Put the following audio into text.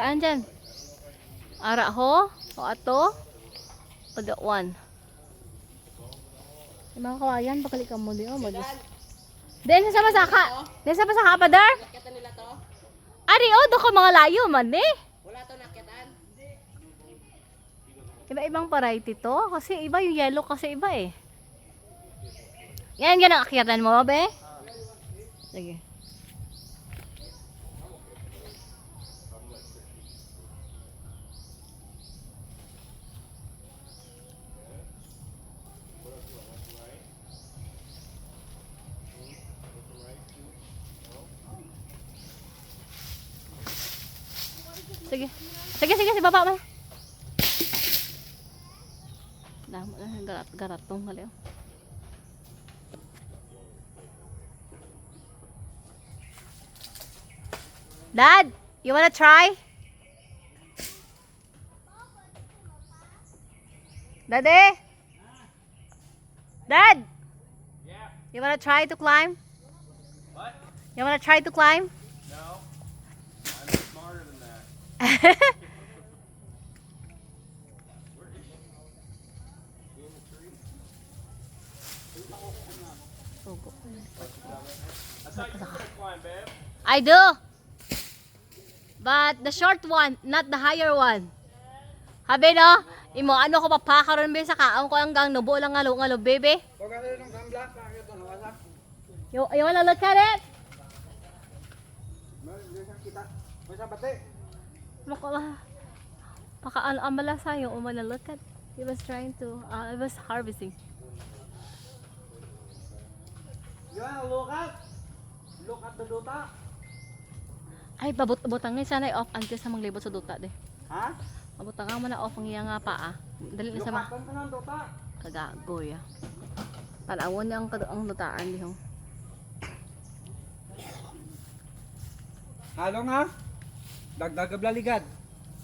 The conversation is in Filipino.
Saan dyan? Ara ho? O ato? O the one? Yung mga kawayan, bakali ka mo di o. Mag Then, sa masaka. Then, sa masaka pa dar? Nakita nila to? Ari o, doon ka mga layo man eh. Wala to nakitaan? Iba-ibang variety to. Kasi iba yung yellow kasi iba eh. Yan, yan ang akyatan mo, be? Sige. Sige. Sige, sige, si baba mo. Damo na garat garatong oh. Dad, you wanna try? Daddy? Dad? Yeah. You wanna try to climb? What? You wanna try to climb? I do. But the short one, not the higher one. Habi no, imo ano ko papakaron be sa kaon ko hanggang nubo lang ngalo ngalo bebe. You, you wanna look at it? Makala. Pakaan amala sayo o wanna look at. He was trying to, uh, I was harvesting. Wanna look at? Look at the duta? Ay, babot-botang ngay sana off antes sa manglibot sa duta de. Ha? Mabutang mo na off ang iya nga paa. Dali na sa ma. Ka ng duta. Kagagoy ah. Palawon niya ang, ang lutaan di ho. Halo nga. Dagdag balaligad.